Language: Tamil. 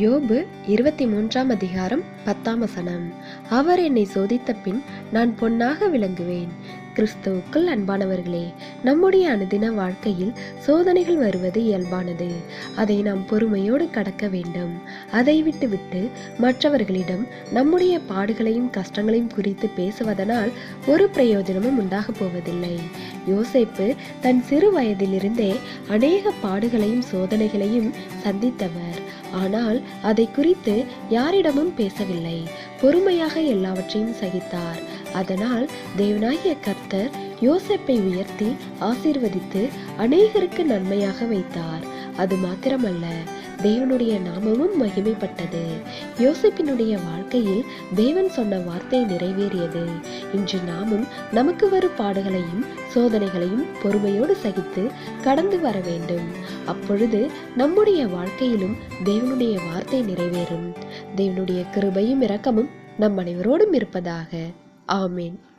யோபு இருபத்தி மூன்றாம் அதிகாரம் பத்தாம் வசனம். அவர் என்னை சோதித்த பின் நான் பொன்னாக விளங்குவேன். கிறிஸ்துவுக்குள் அன்பானவர்களே நம்முடைய அனுதின வாழ்க்கையில் சோதனைகள் வருவது இயல்பானது. அதை நாம் பொறுமையோடு கடக்க வேண்டும். அதை விட்டுவிட்டு மற்றவர்களிடம் நம்முடைய பாடுகளையும் கஷ்டங்களையும் குறித்து பேசுவதனால் ஒரு பிரயோஜனமும் உண்டாகப் போவதில்லை. யோசேப்பு தன் சிறு வயதிலிருந்தே அநேக பாடுகளையும் சோதனைகளையும் சந்தித்தவர். ஆனால் அதை குறித்து யாரிடமும் பேசவில்லை. பொறுமையாக எல்லாவற்றையும் சகித்தார். அதனால் தேவனாகிய கர்த்தர் யோசப்பை உயர்த்தி ஆசீர்வதித்து அநேகருக்கு நன்மையாக வைத்தார். அது மாத்திரமல்ல தேவனுடைய நாமமும் மகிமைப்பட்டது. யோசிப்பினுடைய வாழ்க்கையில் தேவன் சொன்ன வார்த்தை நிறைவேறியது. இன்று நாமும் நமக்கு வரும் பாடுகளையும் சோதனைகளையும் பொறுமையோடு சகித்து கடந்து வர வேண்டும். அப்பொழுது நம்முடைய வாழ்க்கையிலும் தேவனுடைய வார்த்தை நிறைவேறும். தேவனுடைய கிருபையும் இரக்கமும் நம் அனைவரோடும் இருப்பதாக. ஆமேன்.